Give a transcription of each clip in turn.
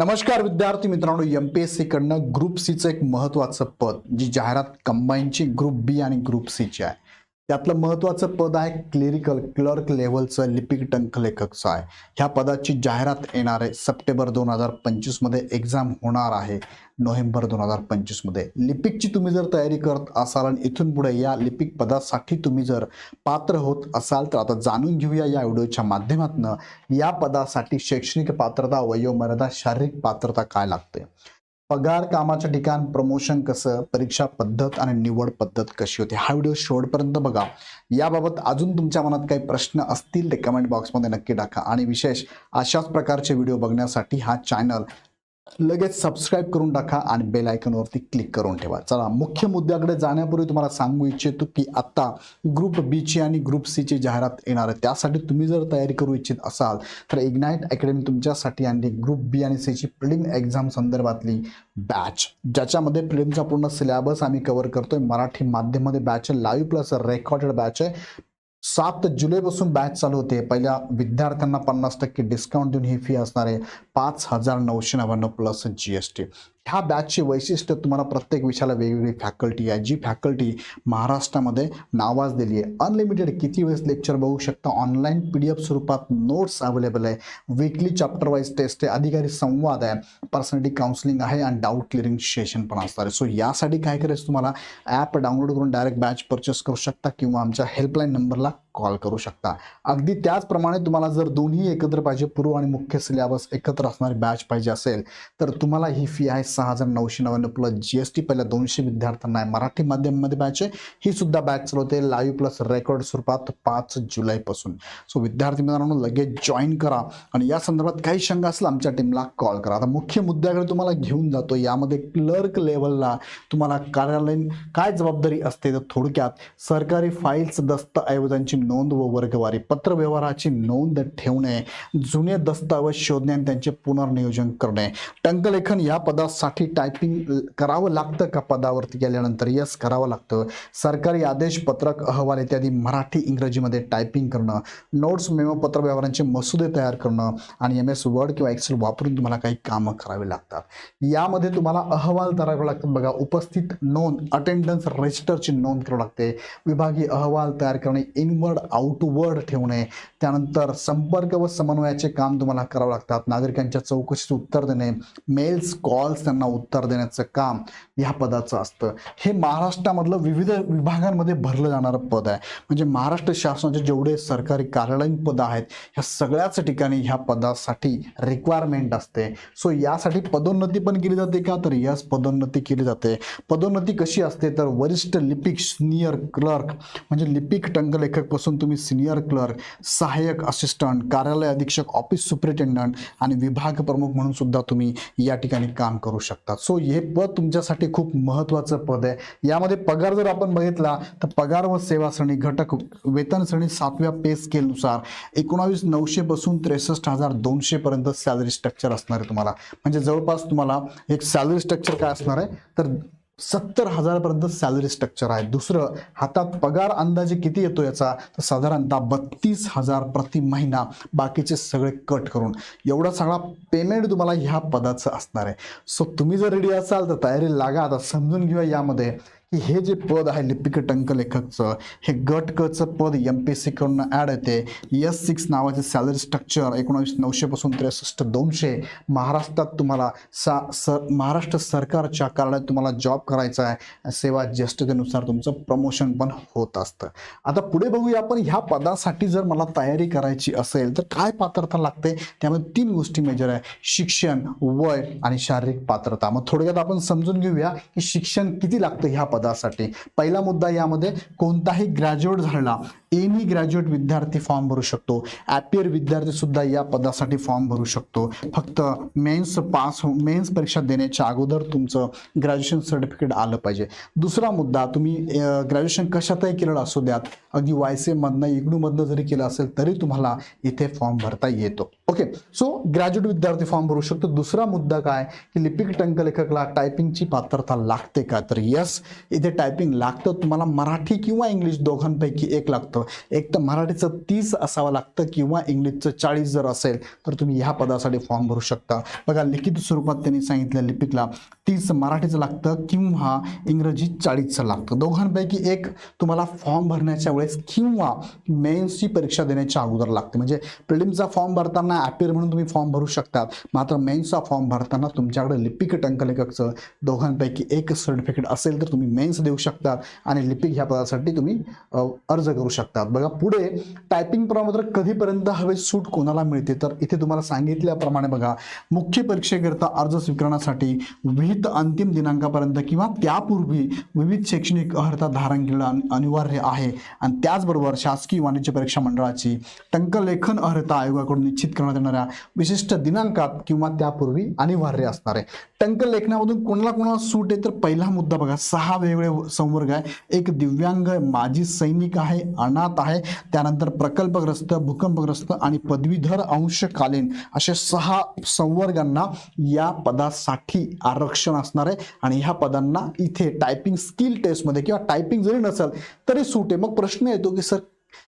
नमस्कार विद्यार्थी मित्रांनो एम पी एस सीकडनं ग्रुप सीचं एक महत्त्वाचं पद जी जाहिरात कंबाईनची ग्रुप बी आणि ग्रुप सीची आहे. त्यातलं महत्त्वाचं पद आहे क्लेरिकल क्लर्क लेवलचं लिपिक टंक लेखकचं आहे. ह्या पदाची जाहिरात येणार आहे सप्टेंबर दोन हजार पंचवीसमध्ये एक्झाम होणार आहे नोव्हेंबर दोन हजार पंचवीसमध्ये लिपिकची तुम्ही जर तयारी करत असाल आणि इथून पुढे या लिपिक पदासाठी तुम्ही जर पात्र होत असाल तर आता जाणून घेऊया या व्हिडिओच्या माध्यमातून या पदासाठी शैक्षणिक पात्रता वयोमर्यादा शारीरिक पात्रता काय लागते? पगार कामाचं ठिकाण प्रमोशन कसं परीक्षा पद्धत आणि निवड पद्धत कशी होती? हा व्हिडिओ शेवटपर्यंत बघा. याबाबत अजून तुमच्या मनात काही प्रश्न असतील ते कमेंट बॉक्समध्ये नक्की टाका. आणि विशेष अशाच प्रकारचे व्हिडिओ बघण्यासाठी हा चॅनल लगेच सबस्क्राईब करून टाका आणि बेल आयकॉनवरती क्लिक करून ठेवा. चला मुख्य मुद्द्याकडे जाण्यापूर्वी तुम्हाला सांगू इच्छितो की आत्ता ग्रुप बीची आणि ग्रुप सीची जाहिरात येणार आहे. त्यासाठी तुम्ही जर तयारी करू इच्छित असाल तर इग्नाईट अकॅडमी तुमच्यासाठी आणली ग्रुप बी आणि सीची प्रिलिम एक्झाम संदर्भातली बॅच ज्याच्यामध्ये प्रिलिमचा पूर्ण सिलेबस आम्ही कव्हर करतोय. मराठी माध्यममध्ये बॅच आहे लाईव्ह प्लस रेकॉर्डेड बॅच आहे. सात जुलैपासून बॅच चालू होते. पहिल्या विद्यार्थ्यांना पन्नास टक्के डिस्काउंट देऊन ही फी असणार आहे. पाच हजार नऊशे नव्याण्णव प्लस जी एस टी ह्या बॅचची वैशिष्ट्य तुम्हाला प्रत्येक विषयाला वेगवेगळी फॅकल्टी आहे. जी फॅकल्टी महाराष्ट्रामध्ये नावाजलेली आहे. अनलिमिटेड किती वेळेस लेक्चर बघू शकता? ऑनलाईन पी डी एफ स्वरूपात नोट्स अवेलेबल आहे. वीकली चॅप्टर वाईज टेस्ट आहे. अधिकारी संवाद आहे. पर्सनॅलिटी काउन्सिलिंग आहे आणि डाऊट क्लिअरिंग सेशन पण असणार आहे. सो यासाठी काय करायचं तुम्हाला? ॲप डाउनलोड करून डायरेक्ट बॅच परचेस करू शकता किंवा आमच्या हेल्पलाईन नंबरला कॉल करू शकता. अगदी त्याचप्रमाणे तुम्हाला जर दोन्ही एकत्र पाहिजे पूर्व आणि मुख्य सिलेबस एकत्र असणारी बॅच पाहिजे असेल तर तुम्हाला ही फी आहे सहा हजार नऊशे नव्याण्णव प्लस जी एस टी पहिल्या दोनशे विद्यार्थ्यांना आहे. मराठी माध्यमामध्ये बॅच आहे. ही सुद्धा बॅच चालवते. लाईव्ह प्लस रेकॉर्ड स्वरूपात पाच जुलैपासून. सो विद्यार्थी मित्रांनो लगेच जॉईन करा आणि या संदर्भात काही शंका असेल आमच्या टीमला कॉल करा. आता मुख्य मुद्द्याकडे तुम्हाला घेऊन जातो. यामध्ये क्लर्क लेवलला तुम्हाला कार्यालयीन काय जबाबदारी असते तर थोडक्यात सरकारी फाईल्स दस्तऐवजांची नोंद व वर्गवारी पत्रव्यवहाराची नोंद ठेवणे जुने दस्तावेज शोधणे आणि त्यांचे पुनर्नियोजन करणे. टंकलेखन या पदासाठी टायपिंग करावं लागतं का पदावरती गेल्यानंतर? यस करावं लागतं. सरकारी आदेश पत्रक अहवाल इत्यादी मराठी इंग्रजीमध्ये टायपिंग करणं नोट्स मेमो पत्रव्यवहारांचे मसुदे तयार करणं आणि एम एस वर्ड किंवा एक्सेल वापरून तुम्हाला काही कामं करावी लागतात. यामध्ये तुम्हाला अहवाल तयार करावे लागतात. बघा उपस्थित नोंद अटेंडन्स रजिस्टरची नोंद करावी लागते. विभागीय अहवाल तयार करणे इनवर्ड आउटवर्ड ठेवणे. त्यानंतर संपर्क व समन्वयाचे काम तुम्हाला करावं लागतात. नागरिकांच्या चौकशीचं उत्तर देणे. मेल्स कॉल्स त्यांना उत्तर देण्याचं काम ह्या पदाचं असतं. हे महाराष्ट्रामधलं विविध विभागांमध्ये भरलं जाणारं पद आहे. म्हणजे महाराष्ट्र शासनाचे जेवढे सरकारी कार्यालयीन पदं आहेत ह्या सगळ्याच ठिकाणी ह्या पदासाठी रिक्वायरमेंट असते. सो यासाठी पदोन्नती पण केली जाते का? तर यस पदोन्नती केली जाते. पदोन्नती कशी असते? तर वरिष्ठ लिपिक सिनियर क्लर्क म्हणजे लिपिक टंकलेखकपासून तुम्ही सिनियर क्लर्क सहाय्यक असिस्टंट कार्यालय अधीक्षक ऑफिस सुपरिटेंडंट आणि विभाग प्रमुख म्हणून सुद्धा तुम्ही या ठिकाणी काम करू शकता. सो हे पद तुमच्यासाठी खूप महत्त्वाचं पद आहे. यामध्ये पगार जर आपण बघितला तर पगार व सेवा श्रेणी घटक वेतन श्रेणी सातव्या पे स्केलनुसार एकोणावीस नऊशे पासून त्रेसष्ट हजार दोनशे पर्यंत सॅलरी स्ट्रक्चर असणार आहे तुम्हाला. म्हणजे जवळपास तुम्हाला एक सॅलरी स्ट्रक्चर काय असणार आहे? तर सत्तर हजारपर्यंत सॅलरी स्ट्रक्चर आहे. दुसरं हातात पगार अंदाजे किती येतो याचा? तर साधारणतः बत्तीस हजार प्रति महिना बाकीचे सगळे कट करून. एवढा सगळा पेमेंट तुम्हाला ह्या पदाचं असणार आहे. सो तुम्ही जर रेडी असाल तर तयारी लागा. आता समजून घेऊया यामध्ये. की हे जे पद आहे लिपिक टंकलेखकचं हे गट कचं पद एम पी एस सीकडून ॲड येते. एस सिक्स नावाचे सॅलरी स्ट्रक्चर एकोणावीस नऊशेपासून त्रेसष्ट दोनशे. महाराष्ट्रात तुम्हाला सा सर महाराष्ट्र सरकारच्या कार्यालयात तुम्हाला जॉब करायचा आहे. सेवा ज्येष्ठतेनुसार तुमचं प्रमोशन पण होत असतं. आता पुढे बघूया आपण ह्या पदासाठी जर मला तयारी करायची असेल तर काय पात्रता लागते? त्यामध्ये तीन गोष्टी मेजर आहे. शिक्षण वय आणि शारीरिक पात्रता. मग थोडक्यात आपण समजून घेऊया की शिक्षण किती लागतं ह्या पदासाठी. पहिला मुद्दा यामध्ये कोणताही ग्रॅज्युएट झाला एनी ग्रॅज्युएट विद्यार्थी फॉर्म भरू शकतो. ॲपियर विद्यार्थी सुद्धा या पदासाठी फॉर्म भरू शकतो. फक्त मेन्स पास हो मेन्स परीक्षा देण्याच्या अगोदर तुमचं ग्रॅज्युएशन सर्टिफिकेट आलं पाहिजे. दुसरा मुद्दा तुम्ही ग्रॅज्युएशन कशातही केलेलं असू द्यात अगदी वाय वायसेमधनं इग्नूमधनं जरी केलं असेल तरी तुम्हाला इथे फॉर्म भरता येतो. ओके सो ग्रॅज्युएट विद्यार्थी फॉर्म भरू शकतो. दुसरा मुद्दा काय? की लिपिक टंकलेखकला टायपिंगची पात्रता लागते का? तर यस इथे टायपिंग लागतं. तुम्हाला मराठी किंवा इंग्लिश दोघांपैकी एक लागतं. लागतं एक तर मराठीचं तीस असावं लागतं किंवा इंग्लिशचं चाळीस जर असेल तर तुम्ही ह्या पदासाठी फॉर्म भरू शकता. बघा लिखित स्वरूपात त्यांनी सांगितलं लिपिकला तीस मराठीचं लागतं किंवा इंग्रजी चाळीसचं लागतं. दोघांपैकी एक तुम्हाला फॉर्म भरण्याच्या वेळेस किंवा मेन्सची परीक्षा देण्याच्या अगोदर लागते. म्हणजे प्रिलिमचा फॉर्म भरताना ॲपियर म्हणून तुम्ही फॉर्म भरू शकतात मात्र मेन्सचा फॉर्म भरताना तुमच्याकडे लिपिक टंकलेखकचं दोघांपैकी एक सर्टिफिकेट असेल तर तुम्ही मेन्स देऊ शकतात आणि लिपिक ह्या पदासाठी तुम्ही अर्ज करू शकता. शकतात. बघा पुढे टायपिंग प्रमात्र कधीपर्यंत हवे सूट कोणाला मिळते? तर इथे तुम्हाला सांगितल्याप्रमाणे बघा मुख्य परीक्षेकरिता अर्ज स्वीकारण्यासाठी विहित अंतिम दिनांकापर्यंत किंवा त्यापूर्वी विविध शैक्षणिक अर्हता धारण घेणं अनिवार्य आहे. आणि त्याचबरोबर शासकीय वाणिज्य परीक्षा मंडळाची टंकलेखन अर्हता आयोगाकडून निश्चित करण्यात येणाऱ्या विशिष्ट दिनांकात किंवा त्यापूर्वी अनिवार्य असणार आहे. टंक लेखनामधून कोणाला कोणाला सूट आहे तर पहिला मुद्दा बघा सहा वेगवेगळे संवर्ग आहे. एक दिव्यांग माजी सैनिक आहे अनाथ आहे त्यानंतर प्रकल्पग्रस्त भूकंपग्रस्त आणि पदवीधर अंशकालीन. असे सहा संवर्गांना या पदासाठी आरक्षण असणार आहे. आणि ह्या पदांना इथे टायपिंग स्किल टेस्टमध्ये किंवा टायपिंग जरी नसेल तरी सूट आहे. मग प्रश्न येतो की सर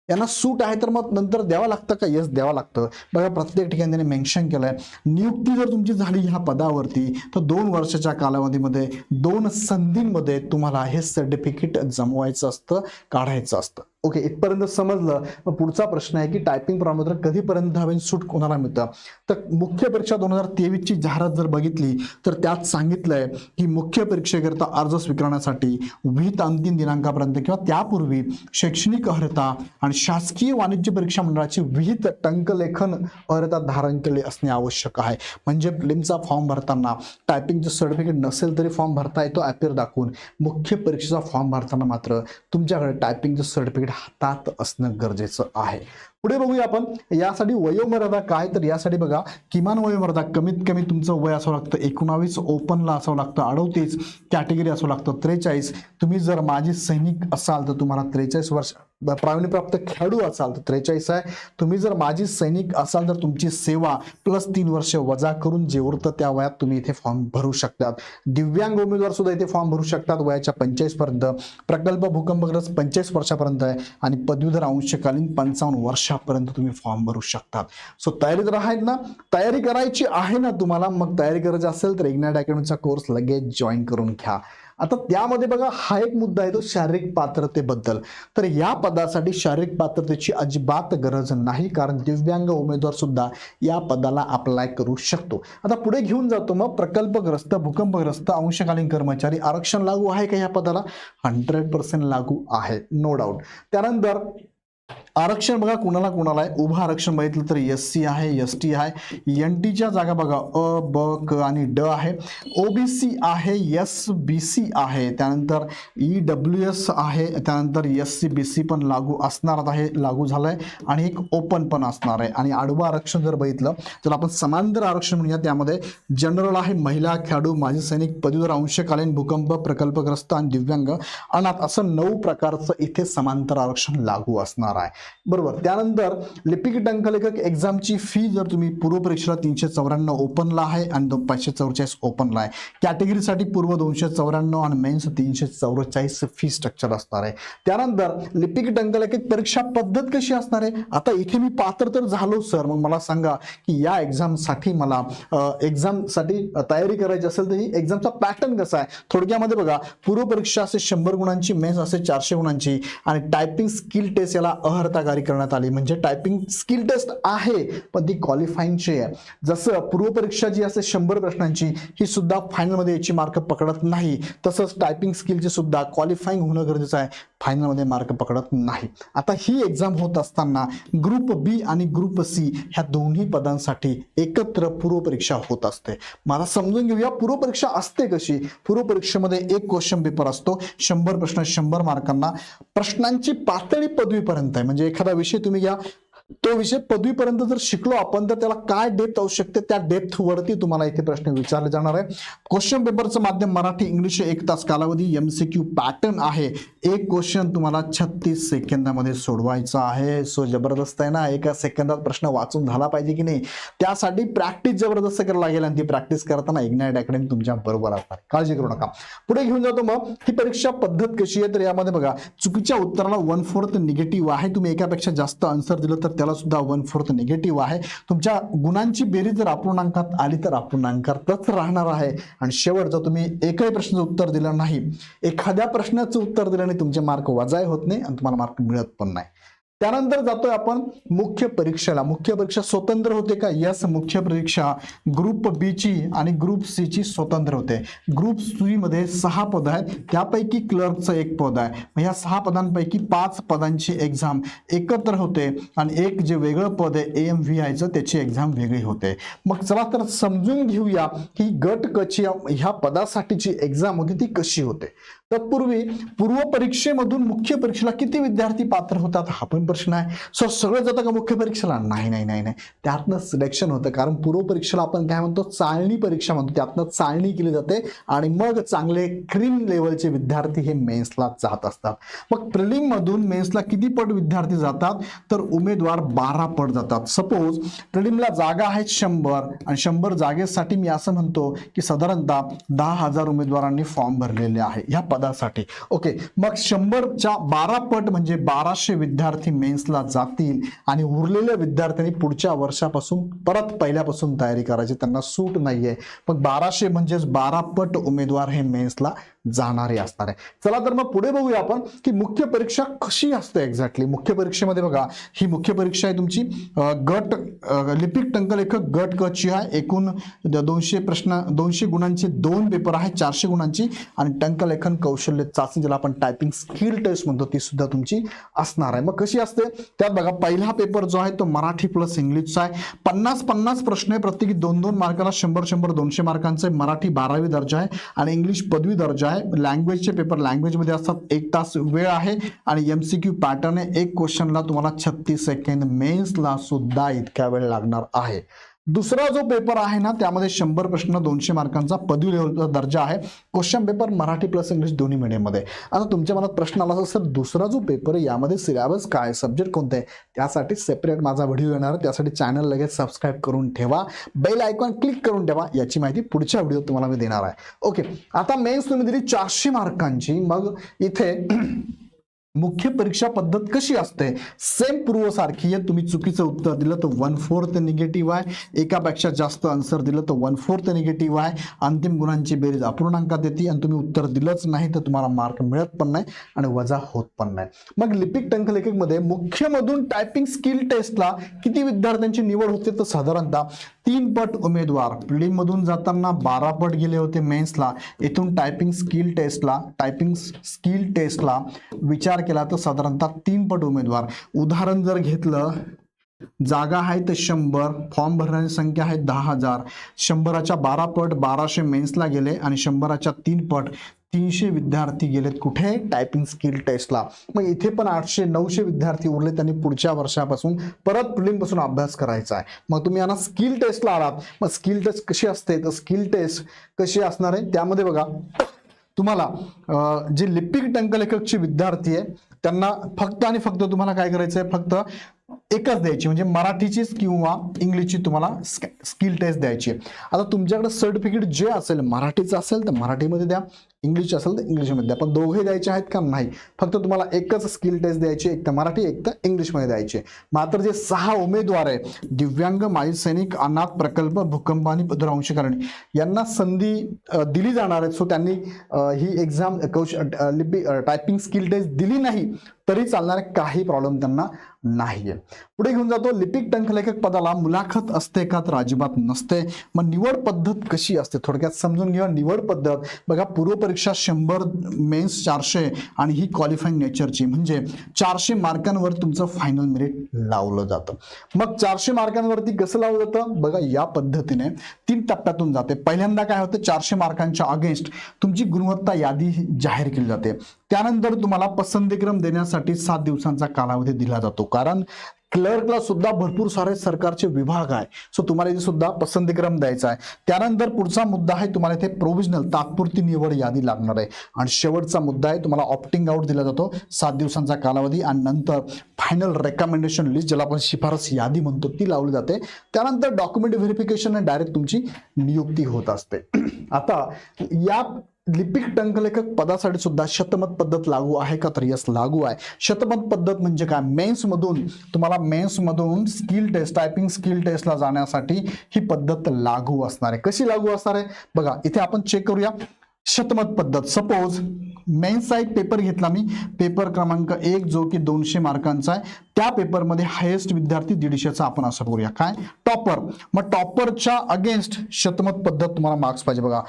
त्यांना सूट आहे तर मग नंतर द्यावं लागतं का? यस द्यावं लागतं. बघा प्रत्येक ठिकाणी त्याने मेन्शन केलं आहे नियुक्ती जर तुमची झाली ह्या पदावरती तर दोन वर्षाच्या कालावधीमध्ये दोन संधींमध्ये तुम्हाला हे सर्टिफिकेट जमवायचं असतं काढायचं असतं. ओके इथपर्यंत समजलं. मग पुढचा प्रश्न आहे की टायपिंग प्रमाणपत्र कधीपर्यंत हवे सूट कोणाला मिळतं? तर मुख्य परीक्षा दोन हजार तेवीसची जाहिरात जर बघितली तर त्यात सांगितलंय की मुख्य परीक्षेकरिता अर्ज स्वीकारण्यासाठी विहित अंतिम दिनांकापर्यंत किंवा त्यापूर्वी शैक्षणिक अर्हता आणि शासकीय वाणिज्य परीक्षा मंडळाची विहित टंकलेखन अर्हता धारण केली असणे आवश्यक आहे. म्हणजे प्रिलिमचा फॉर्म भरताना टायपिंगचं सर्टिफिकेट नसेल तरी फॉर्म भरता येतो ॲपियर दाखवून मुख्य परीक्षेचा फॉर्म भरताना मात्र तुमच्याकडे टायपिंगचं सर्टिफिकेट हातात असणं गरजेचं आहे. पुढे बघूया आपण. यासाठी वयोमर्यादा काय तर यासाठी बघा किमान वयोमर्यादा कमीत कमी तुमचं वय असावं लागतं. एकोणावीस ओपनला असावं लागतं. अडोतीस कॅटेगरी असावं लागतं. त्रेचाळीस तुम्ही जर माजी सैनिक असाल तर तुम्हाला त्रेचाळीस वर्ष प्रावीण्यप्राप्त खेळाडू असाल तर त्रेचाळीस आहे. तुम्ही जर माजी सैनिक असाल तर तुमची सेवा प्लस तीन वर्ष वजा करून जे त्या वयात तुम्ही इथे फॉर्म भरू शकतात. दिव्यांग उमेदवार सुद्धा इथे फॉर्म भरू शकतात. वयाच्या पंचेचाळीस पर्यंत. प्रकल्प भूकंपग्रस्त पंचेचाळीस वर्षापर्यंत आहे. आणि पदवीधर अंशकालीन पंचावन्न वर्ष वर्षापर्यंत तुम्ही फॉर्म भरू शकतात सो तयारी तर आहेत ना तयारी करायची आहे ना तुम्हाला मग तयारी करायची असेल तर इग्नाइट अकॅडमीचा कोर्स लगेच जॉईन करून घ्या. आता त्यामध्ये बघा हा एक मुद्दा आहे तो शारीरिक पात्रतेबद्दल. तर या पदासाठी शारीरिक पात्रतेची अजिबात गरज नाही कारण दिव्यांग उमेदवार सुद्धा या पदाला अप्लाय करू शकतो. आता पुढे घेऊन जातो मग प्रकल्पग्रस्त भूकंपग्रस्त अंशकालीन कर्मचारी आरक्षण लागू आहे का या पदाला? हंड्रेड पर्सेंट लागू आहे नो डाऊट त्यानंतर आरक्षण बघा कुणाला कुणाला आहे? उभं आरक्षण बघितलं तर एस सी आहे एस टी आहे. एन टीच्या जागा बघा अ ब क आणि ड आहे. ओबीसी आहे एस बी सी आहे. त्यानंतर ई डब्ल्यू एस आहे. त्यानंतर एस सी बी सी पण लागू असणार आहे लागू झालं आहे आणि एक ओपन पण असणार आहे. आणि आडवं आरक्षण जर बघितलं तर आपण समांतर आरक्षण म्हणूया. त्यामध्ये जनरल आहे महिला खेळाडू माजी सैनिक पदवीधर अंशकालीन भूकंप प्रकल्पग्रस्त आणि दिव्यांग. अनाथ असं नऊ प्रकारचं इथे समांतर आरक्षण लागू असणार आहे. बरोबर. त्यानंतर लिपिक टंकलेखक एक्झामची फी जर तुम्ही पूर्वपरीक्षेला तीनशे चौऱ्याण्णव ओपनला आहे आणि दोन पाचशे चौवेचाळीस ओपनला आहे. कॅटेगरीसाठी पूर्व दोनशे चौऱ्याण्णव आणि मेन्स तीनशे चौवेचाळीस फी स्ट्रक्चर असणार आहे. त्यानंतर लिपिक टंकलेखक परीक्षा पद्धत कशी असणार आहे? आता इथे मी पात्र तर झालो सर मग मला सांगा की या एक्झामसाठी मला एक्झामसाठी तयारी करायची असेल तर ही एक्झामचा पॅटर्न कसा आहे? थोडक्यामध्ये बघा पूर्व परीक्षा असे शंभर गुणांची मेन्स असे चारशे गुणांची आणि टायपिंग स्किल टेस्ट याला अहर्ताकारी करण्यात आली. म्हणजे टायपिंग स्किल टेस्ट आहे पण ती क्वालिफाईंगची आहे. जसं पूर्व परीक्षा जी असते शंभर प्रश्नांची ही सुद्धा फायनलमध्ये याची मार्क पकडत नाही. तसंच टायपिंग स्किलची सुद्धा क्वालिफाईंग होणं गरजेचं आहे फायनलमध्ये मार्क पकडत नाही. आता ही एक्झाम होत असताना ग्रुप बी आणि ग्रुप सी ह्या दोन्ही पदांसाठी एकत्र पूर्व परीक्षा होत असते. मला समजून घेऊया पूर्व परीक्षा असते कशी? पूर्व परीक्षेमध्ये एक क्वेश्चन पेपर असतो. शंभर प्रश्न शंभर मार्कांना प्रश्नांची पातळी पदवीपर्यंत आहे म्हणजे एखादा विषय तुम्ही घ्या तो विषय पदवीपर्यंत जर शिकलो आपण तर त्याला काय डेप्थ असू शकते त्या डेप्थ वरती तुम्हाला इथे प्रश्न विचारले जाणार आहे क्वेश्चन पेपरचं माध्यम मराठी इंग्लिश एक तास कालावधी एमसीक्यू पॅटर्न आहे. एक क्वेश्चन तुम्हाला छत्तीस सेकंदामध्ये सोडवायचा आहे. सो जबरदस्त आहे ना? एका सेकंदात प्रश्न वाचून झाला पाहिजे की नाही? त्यासाठी प्रॅक्टिस जबरदस्त करायला लागेल आणि ती प्रॅक्टिस करताना इग्नाइट अकॅडमी तुमच्या बरोबर असणार काळजी करू नका. पुढे घेऊन जातो मग. ही परीक्षा पद्धत कशी आहे? तर यामध्ये बघा चुकीच्या उत्तराला वन फोर्थ निगेटिव्ह आहे. तुम्ही एकापेक्षा जास्त आन्सर दिलं तर त्याला सुद्धा वन फोर्थ निगेटिव्ह आहे. तुमच्या गुणांची बेरीज जर अपूर्णांकात आली तर अपूर्णांकातच राहणार आहे. आणि शेवट जर तुम्ही एकही प्रश्नाचं उत्तर दिलं नाही एखाद्या प्रश्नाचं उत्तर दिलं नाही तुमचे मार्क वजाय होत नाही आणि तुम्हाला मार्क मिळत पण नाही. त्यानंतर जातोय आपण मुख्य परीक्षेला. मुख्य परीक्षा स्वतंत्र होते का? यस मुख्य परीक्षा ग्रुप बी ची आणि ग्रुप सी ची स्वतंत्र होते. ग्रुप सी मध्ये सहा पद आहेत. त्यापैकी क्लर्कचं एक पद आहे. मग ह्या सहा पदांपैकी पाच पदांची एक्झाम एकत्र होते आणि एक जे वेगळं पद आहे एम व्ही आयचं त्याची एक्झाम वेगळी होते. मग चला तर समजून घेऊया की गट कची ह्या पदासाठीची एक्झाम होती ती कशी होते. तत्पूर्वी पूर्व परीक्षेमधून मुख्य परीक्षेला किती विद्यार्थी पात्र होतात? हा पण प्रश्न आहे. सो सगळं जातं का मुख्य परीक्षेला? नाही नाही नाही नाही. त्यातनं सिलेक्शन होतं. कारण पूर्व परीक्षेला आपण काय म्हणतो? चालणी परीक्षा म्हणतो. त्यातनं चालणी केली जाते आणि मग चांगले क्रीम लेवलचे विद्यार्थी हे मेन्सला जात असतात. मग प्रिलिममधून मेन्सला किती पट विद्यार्थी जातात? तर उमेदवार बारा पट जातात. सपोज प्रिलिमला जागा आहेत शंभर आणि शंभर जागेसाठी मी असं म्हणतो की साधारणतः दहा हजार उमेदवारांनी फॉर्म भरलेले आहे ह्या पदासाठी. ओके मग शंभरच्या बारा पट म्हणजे बाराशे विद्यार्थी मेन्सला जातील आणि उरलेल्या विद्यार्थ्यांनी पुढच्या वर्षापासून परत पहिल्यापासून तयारी करायची. त्यांना सूट नाहीये. मग बाराशे म्हणजेच बारा पट उमेदवार हे मेन्सला जाणारे असणार आहे. चला तर मग पुढे बघूया आपण की मुख्य परीक्षा कशी असते एक्झॅक्टली मुख्य परीक्षेमध्ये बघा ही मुख्य परीक्षा आहे तुमची गट लिपिक टंकलेखक गट क ची आहे एकूण द- दोनशे प्रश्न दोनशे गुणांचे दोन पेपर आहे चारशे गुणांची आणि टंकलेखन कौशल्य चाचणी ज्याला आपण टायपिंग स्किल टेस्ट म्हणतो ती सुद्धा तुमची असणार आहे. मग कशी असते? त्यात बघा पहिला पेपर जो आहे तो मराठी प्लस इंग्लिशचा आहे. पन्नास पन्नास प्रश्न आहे प्रत्येकी दोन दोन मार्काला शंभर शंभर दोनशे मार्कांचे मराठी बारावी दर्जा आहे आणि इंग्लिश पदवी दर्जा आहे. लँग्वेजचे पेपर लँग्वेजमध्ये असतात. एक तास वेळ आहे आणि एम सी क्यू पॅटर्न आहे. एक क्वेश्चनला तुम्हाला छत्तीस सेकंड मेन्सला सुद्धा इतक्या वेळ लागणार आहे. दुसरा जो पेपर आहे ना त्यामध्ये शंभर प्रश्न दोनशे मार्कांचा पदवी लेवलचा दर्जा आहे. Question paper Marathi plus English दोन्ही मीडियममध्ये आता तुमच्या मनात प्रश्न आला असेल सर दुसरा जो पेपर आहे यामध्ये सिलेबस काय सब्जेक्ट कोणते आहे? त्यासाठी सेपरेट माझा व्हिडिओ येणार. आहे. त्यासाठी चॅनल लगेच सबस्क्राईब करून ठेवा. बेल आयकॉन क्लिक करून ठेवा. याची माहिती पुढच्या व्हिडिओत तुम्हाला मी देणार आहे. ओके आता मेन्स तुम्ही दिली चारशे मार्कांची. मग इथे मुख्य परीक्षा पद्धत कशी असते? सेम पूर्वसारखी आहे. तुम्ही चुकीचं उत्तर दिलं तर वन फोर्थ निगेटिव्ह आहे. एकापेक्षा जास्त आन्सर दिलं तर वन फोर्थ निगेटिव्ह आहे. अंतिम गुणांची बेरीज अपूर्णांकात येते आणि तुम्ही उत्तर दिलंच नाही तर तुम्हाला मार्क मिळत पण नाही आणि वजा होत पण नाही. मग लिपिक टंकलेखकमध्ये मुख्यमधून टायपिंग स्किल टेस्टला किती विद्यार्थ्यांची निवड होते तर साधारणतः तीन पट उमेदवार. प्रिलिममधून जाताना बारा पट गेले होते मेन्सला. इथून टायपिंग स्किल टेस्टला टायपिंग स्किल टेस्टला विचार केला तर साधारणतः तीन पट उमेदवार. उदाहरण जर घेतलं जागा आहेत शंभर फॉर्म भरण्याची संख्या आहे दहा हजार. शंभराच्या बारा पट बाराशे मेन्सला गेले आणि शंभराच्या तीन पट तीनशे विद्यार्थी गेलेत कुठे? टायपिंग स्किल टेस्टला मग इथे पण आठशे नऊशे विद्यार्थी उरले त्यांनी पुढच्या वर्षापासून. परत प्रिलिम अभ्यास करायचा आहे. मग तुम्ही यांना स्किल टेस्टला आलात. मग स्किल टेस्ट कशी असते? तर स्किल टेस्ट कशी असणार आहे? त्यामध्ये बघा तुम्हाला जे लिपिक टंकलेखकचे विद्यार्थी आहे त्यांना फक्त आणि फक्त तुम्हाला काय करायचं आहे फक्त एकच द्यायची म्हणजे मराठीचीच किंवा इंग्लिशची तुम्हाला स्किल टेस्ट द्यायची आहे. आता तुमच्याकडे सर्टिफिकेट जे असेल मराठीचं असेल तर मराठीमध्ये द्या. इंग्लिश असेल तर इंग्लिशमध्ये द्या. पण दोघे द्यायचे आहेत का? नाही. फक्त तुम्हाला एकच स्किल टेस्ट द्यायची एक तर मराठी एक तर इंग्लिशमध्ये द्यायची मात्र जे सहा उमेदवार आहे दिव्यांग माजी सैनिक अनाथ प्रकल्प भूकंप आणि बदरांशकरणी यांना संधी दिली जाणार आहे. सो त्यांनी ही एक्झाम कौश लिपी टायपिंग स्किल टेस्ट दिली नाही. तरी चालणार काही प्रॉब्लेम त्यांना नाहीये. पुढे घेऊन जातो लिपिक टंकलेखक पदाला मुलाखत असते का तर अजिबात नसते. मग निवड पद्धत कशी असते? थोडक्यात समजून घेऊया. निवड पद्धत बघा पूर्व परीक्षा शंभर मेन्स चारशे आणि ही क्वालिफाईंग नेचरची म्हणजे चारशे मार्कांवर तुमचं फायनल मेरिट लावलं जातं. मग चारशे मार्कांवरती कसं लावलं जातं? बघा या पद्धतीने तीन टप्प्यातून जाते. पहिल्यांदा काय होतं? चारशे मार्कांच्या अगेन्स्ट तुमची गुणवत्ता यादी जाहीर केली जाते. त्यानंतर तुम्हाला पसंतीक्रम देण्यासाठी सात दिवसांचा कालावधी दिला जातो. कारण क्लर्कला सुद्धा भरपूर सारे सरकारचे विभाग आहे. सो तुम्हाला इथे सुद्धा पसंतीक्रम द्यायचा आहे. त्यानंतर पुढचा मुद्दा आहे तुम्हाला इथे प्रोव्हिजनल तात्पुरती निवड यादी लागणार आहे. आणि शेवटचा मुद्दा आहे तुम्हाला ऑप्टिंग आउट दिला जातो. सात दिवसांचा कालावधी आणि नंतर फायनल रेकमेंडेशन लिस्ट ज्याला आपण शिफारस यादी म्हणतो ती लावली जाते. त्यानंतर डॉक्युमेंट व्हेरिफिकेशन डायरेक्ट तुमची नियुक्ती होत असते. आता या लिपिक टंकलेखक पदासाठी सुद्धा शतमत पद्धत लागू आहे का तर यस लागू आहे. शतमत पद्धत म्हणजे काय? मेन्समधून तुम्हाला मेन्स मधून स्किल टेस्ट टायपिंग स्किल टेस्टला जाण्यासाठी ही पद्धत लागू असणार आहे. कशी लागू असणार आहे? बघा इथे आपण चेक करूया. शतमत पद्धत सपोज मेन्सचा एक पेपर घेतला मी. पेपर क्रमांक एक जो की दोनशे मार्कांचा आहे. त्या पेपरमध्ये हायेस्ट विद्यार्थी दीडशेचा आपण असं करूया काय? टॉपर मग टॉपरच्या अगेन्स्ट शतमत पद्धत तुम्हाला मार्क्स पाहिजे. बघा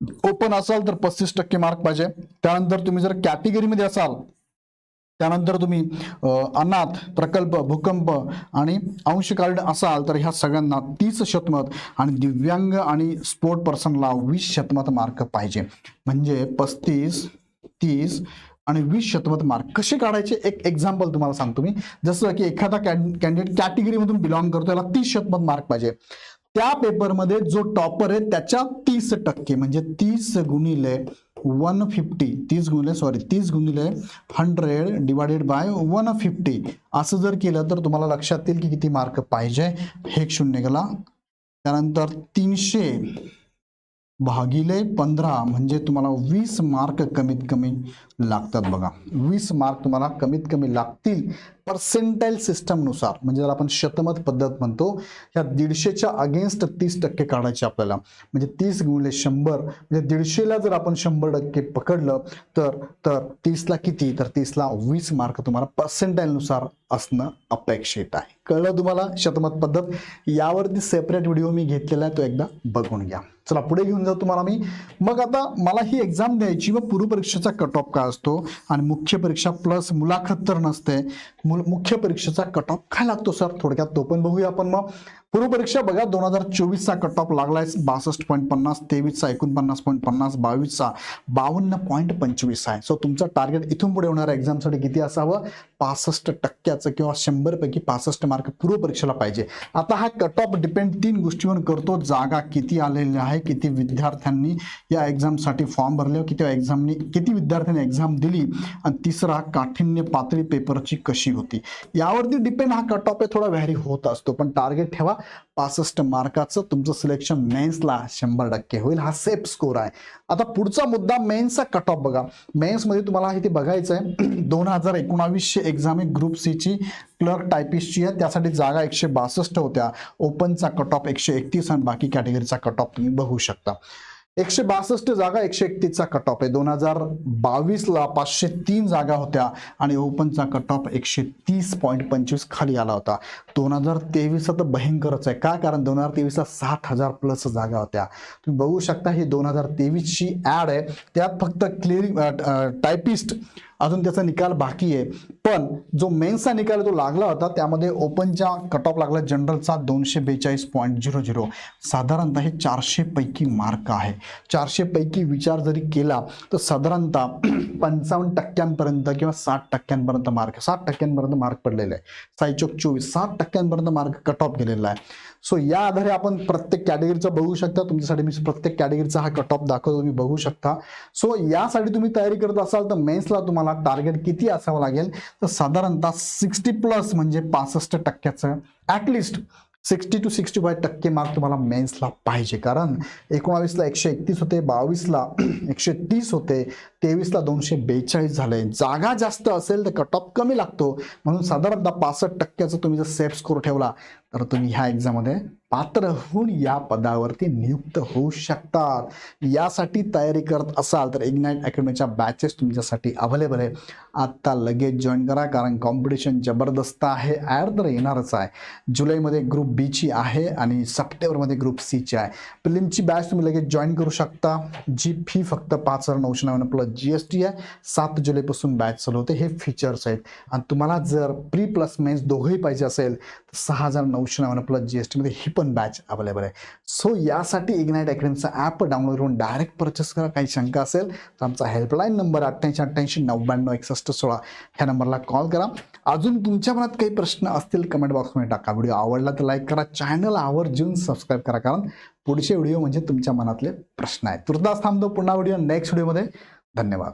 ओपन असाल तर पस्तीस टक्के मार्क पाहिजे. त्यानंतर तुम्ही जर कॅटेगरीमध्ये असाल त्यानंतर तुम्ही अनाथ प्रकल्प भूकंप आणि अंश कार्ड असाल तर ह्या सगळ्यांना तीस शतमत आणि दिव्यांग आणि स्पोर्ट पर्सनला वीस शतमत मार्क पाहिजे. म्हणजे पस्तीस तीस आणि वीस शतमत मार्क. कसे काढायचे? एक एक्झाम्पल तुम्हाला सांगतो मी. जसं की एखादा कॅन्डिडेट कॅटेगरीमधून बिलॉंग करतो त्याला तीस शतमत मार्क पाहिजे. त्या पेपरमध्ये जो टॉपर आहे त्याच्या तीस टक्के म्हणजे तीस गुणिले वन फिफ्टी तीस गुणिले सॉरी तीस गुणिले hundred divided by one fifty असं जर केलं तर तुम्हाला लक्षात येईल की किती मार्क पाहिजे. हे शून्य गेला. त्यानंतर तीनशे भागिले पंधरा म्हणजे तुम्हाला वीस मार्क कमीत कमी लागतात बघा. वीस मार्क तुम्हाला कमीत कमी लागतील. पर्सेंटाईल सिस्टमनुसार म्हणजे जर आपण शतमत पद्धत म्हणतो ह्या दीडशेच्या अगेन्स्ट तीस टक्के काढायचे आपल्याला. म्हणजे तीस गुणले शंभर म्हणजे दीडशेला जर आपण शंभर टक्के पकडलं तर तर तीसला किती? तर तीसला वीस मार्क तुम्हाला पर्सेंटाईलनुसार असणं अपेक्षित आहे. कळलं तुम्हाला शतमत पद्धत? यावरती सेपरेट व्हिडिओ मी घेतलेला आहे तो एकदा बघून घ्या. चला पुढे घेऊन जाऊ तुम्हाला मी. मग आता मला ही एक्झाम द्यायची व पूर्व परीक्षेचा कट ऑफ काय असतो? आणि मुख्य परीक्षा प्लस मुलाखत तर नसते. मुख्य परीक्षेचा कट ऑफ काय लागतो सर थोडक्यात तो पण बघूया आपण मग. पूर्वपरीक्षा बघा दोन हजार चोवीसचा कट ऑफ लागलाय. बासष्ट पॉईंट पन्नास तेवीसचा एकोणपन्नास पॉईंट पन्नास बावीसचा बावन्न पॉईंट पंचवीस आहे. सो तुमचं टार्गेट इथून पुढे होणाऱ्या एक्झामसाठी किती असावं? पासष्ट टक्क्याचं किंवा शंभरपैकी पासष्ट मार्क पूर्व परीक्षेला पाहिजे. आता हा कट ऑफ डिपेंड तीन गोष्टीवर करतो. जागा किती आलेल्या आहे किती विद्यार्थ्यांनी या एक्झामसाठी फॉर्म भरले किती एक्झामनी किती विद्यार्थ्यांनी एक्झाम दिली आणि तिसरा काठिण्य पातळी पेपरची कशी होती. यावरती डिपेंड हा कट ऑफ थोडा व्हॅरी होत असतो पण टार्गेट ठेवा. पासष्ट मार्काचं तुमचं सिलेक्शन मेन्सला शंभर टक्के होईल. हा सेफ स्कोर आहे. आता पुढचा मुद्दा मेन्सचा कट ऑफ बघा. मेन्समध्ये तुम्हाला इथे बघायचं आहे दोन हजार एकोणावीसशे एक्झाम आहे. ग्रुप सीची क्लर्क टायपिस्टची आहे त्यासाठी जागा एकशे बासष्ट होत्या. ओपनचा कट ऑफ एकशे एकतीस आणि बाकी कॅटेगरीचा कट ऑफ तुम्ही बघू शकता. एकशे बासष्ट जागा एकशे एकतीसचा कट ऑफ आहे. दोन हजार बावीसला पाचशे तीन जागा होत्या आणि ओपनचा कट ऑफ एकशे तीस पॉईंट पंचवीस खाली आला होता. दोन हजार तेवीसचा तर भयंकरच आहे. का? कारण दोन हजार तेवीसला सात हजार प्लस जागा होत्या. तुम्ही बघू शकता ही दोन हजार तेवीसची ॲड आहे. त्यात फक्त क्लिअरिंग टायपिस्ट अजून त्याचा निकाल बाकी आहे. पण जो मेन्सचा निकाल तो लागला होता त्यामध्ये ओपनच्या कट ऑफ लागला जनरलचा दोनशे बेचाळीस पॉईंट झिरो झिरो साधारणतः हे चारशेपैकी मार्क आहे. चारशेपैकी विचार जरी केला तर साधारणतः पंचावन्न टक्क्यांपर्यंत किंवा साठ टक्क्यांपर्यंत मार्क साठ टक्क्यांपर्यंत मार्क पडलेला आहे. साईचोक चोवीस साठ टक्क्यांपर्यंत मार्क कट ऑफ गेलेला आहे. सो या आधारे आपण प्रत्येक कॅटेगरीचा बघू शकता. तुमच्यासाठी मी प्रत्येक कॅटेगरीचा हा कट ऑफ दाखवतो तुम्ही बघू शकता. सो यासाठी तुम्ही तयारी करत असाल तर मेन्सला तुम्हाला टार्गेट किती असावं लागेल? तर साधारणतः सिक्स्टी प्लस म्हणजे पासष्ट टक्क्याचं at least sixty two sixty five टक्के मार्क तुम्हाला मेन्सला पाहिजे. कारण एकोणावीसला एकशे एकतीस होते बावीसला एकशे तीस होते तेवीसला दोनशे बेचाळीस झाले. जागा जास्त असेल तर कट ऑफ कमी लागतो. म्हणून साधारणतः पासष्ट टक्क्याचा तुम्ही जर सेफ स्कोर ठेवला तर तुम्ही ह्या एक्झाममध्ये पात्र होऊन या पदावरती नियुक्त होऊ शकतात. यासाठी तयारी करत असाल तर इग्नाईट अकॅडमीच्या बॅचेस तुमच्यासाठी अवेलेबल आहे. आत्ता लगेच जॉईन करा कारण कॉम्पिटिशन जबरदस्त आहे. ॲड तर येणारच आहे. जुलैमध्ये ग्रुप बीची आहे आणि सप्टेंबरमध्ये ग्रुप सीची आहे. प्रिलिमची बॅच तुम्ही लगेच जॉईन करू शकता. जी फी फक्त पाच हजार नऊशे नव्याण्णव प्लस जी एस टी आहे. सात जुलैपासून बॅच चालू होते. हे फीचर्स आहेत. आणि तुम्हाला जर प्री प्लस मेन्स दोघंही पाहिजे असेल तर सहा हजार नऊशे नऊशे नव्याण्णव प्लस जी एस टीमध्ये ही पण बॅच अवेलेबल आहे. सो यासाठी इग्नाईट अकॅडमीचा ॲप डाउनलोड करून डायरेक्ट परचेस करा. काही शंका असेल तर आमचा हेल्पलाईन नंबर अठ्ठ्याऐंशी अठ्ठ्याऐंशी नव्याण्णव एकसष्ट सोळा ह्या नंबरला कॉल करा. अजून तुमच्या मनात काही प्रश्न असतील कमेंट बॉक्समध्ये टाका. व्हिडिओ आवडला तर लाईक करा. चॅनल आवर्जून सबस्क्राईब करा. कारण पुढचे व्हिडिओ म्हणजे तुमच्या मनातले प्रश्न आहेत. तुर्तास थांबतो. पुन्हा व्हिडिओ नेक्स्ट व्हिडिओमध्ये धन्यवाद.